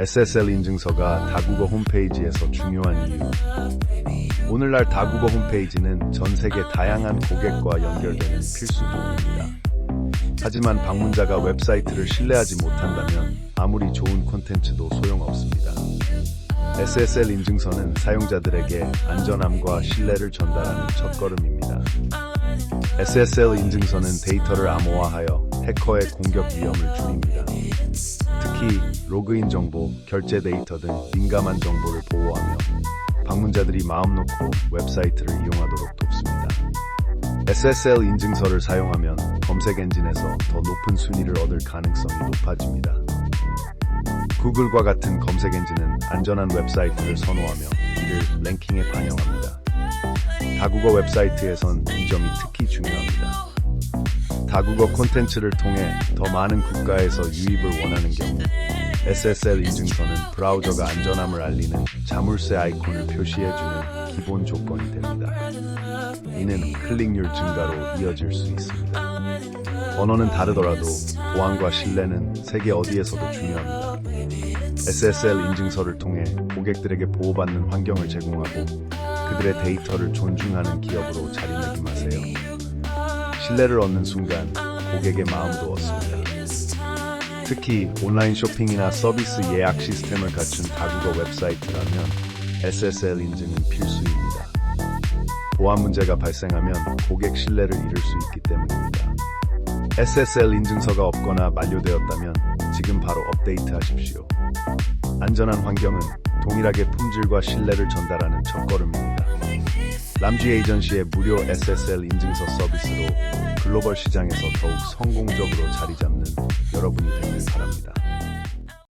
SSL 인증서가 다국어 홈페이지에서 중요한 이유. 오늘날 다국어 홈페이지는 전 세계 다양한 고객과 연결되는 필수 도구입니다. 하지만 방문자가 웹사이트를 신뢰하지 못한다면 아무리 좋은 콘텐츠도 소용없습니다. SSL 인증서는 사용자들에게 안전함과 신뢰를 전달하는 첫걸음입니다. SSL 인증서는 데이터를 암호화하여 해커의 공격 위험을 줄입니다. 특히 로그인 정보, 결제 데이터 등 민감한 정보를 보호하며 방문자들이 마음 놓고 웹사이트를 이용하도록 돕습니다. SSL 인증서를 사용하면 검색 엔진에서 더 높은 순위를 얻을 가능성이 높아집니다. 구글과 같은 검색 엔진은 안전한 웹사이트를 선호하며 이를 랭킹에 반영합니다. 다국어 웹사이트에선 이 점이 특히 중요합니다. 다국어 콘텐츠를 통해 더 많은 국가에서 유입을 원하는 경우 SSL 인증서는 브라우저가 안전함을 알리는 자물쇠 아이콘을 표시해주는 기본 조건이 됩니다. 이는 클릭률 증가로 이어질 수 있습니다. 언어는 다르더라도 보안과 신뢰는 세계 어디에서도 중요합니다. SSL 인증서를 통해 고객들에게 보호받는 환경을 제공하고 그들의 데이터를 존중하는 기업으로 자리매김하세요. 신뢰를 얻는 순간 고객의 마음도 얻습니다. 특히 온라인 쇼핑이나 서비스 예약 시스템을 갖춘 다국어 웹사이트라면 SSL 인증은 필수입니다. 보안 문제가 발생하면 고객 신뢰를 잃을 수 있기 때문입니다. SSL 인증서가 없거나 만료되었다면 지금 바로 업데이트하십시오. 안전한 환경은 동일하게 품질과 신뢰를 전달하는 첫걸음입니다. 람쥐 에이전시의 무료 SSL 인증서 서비스로 글로벌 시장에서 더욱 성공적으로 자리 잡는 여러분이 되길 바랍니다.